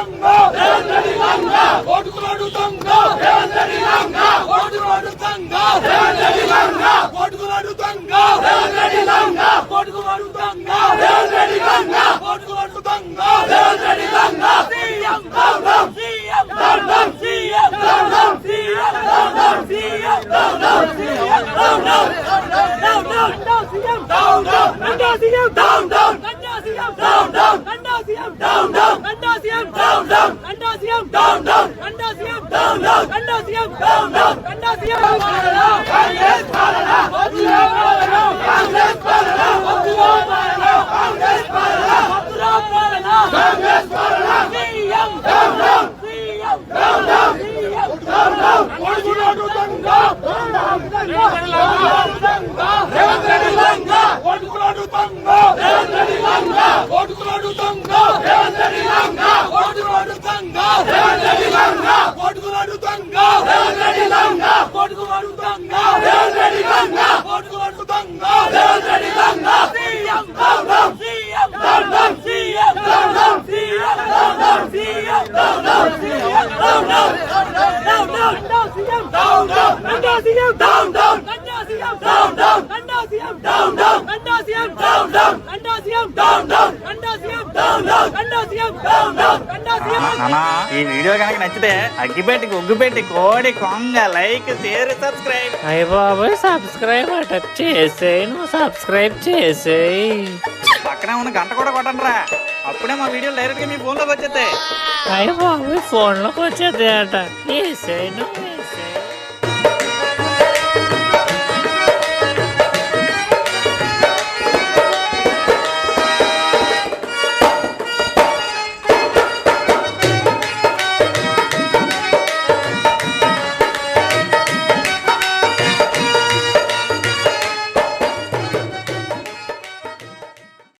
దంగ రేవంత్ దంగ ఓటుకులాడు దంగ రేవంత్ దంగ ఓటుకులాడు దంగ రేవంత్ దంగ ఓటుకులాడు దంగ రేవంత్ దంగ ఓటుకులాడు దంగ రేవంత్ దంగ ఓటుకులాడు దంగ రేవంత్ దంగ సీఎం దంగ సీఎం దంగ సీఎం దంగ సీఎం దంగ సీఎం దంగ సీఎం దంగ down down down down down down. Down down down down down. Down down down down. Down down down down. Down down down down. What do you want to do? ఈ video కనుక నచ్చితే అగ్గిపెట్టి ఒగ్గుపెట్టి కోడి కొంగ like share subscribe అయ్య బాబు subscribe అట చేసే నువ్వు సబ్స్క్రైబ్ చేసే పక్కనే ఉన్న గంట కూడా కొట్టండి రా అప్పుడే మా వీడియోలు డైరెక్ట్గా మీ ఫోన్లోకి వచ్చేస్తాయి. అయినా ఫోన్లోకి వచ్చేస్తాయట. ఏ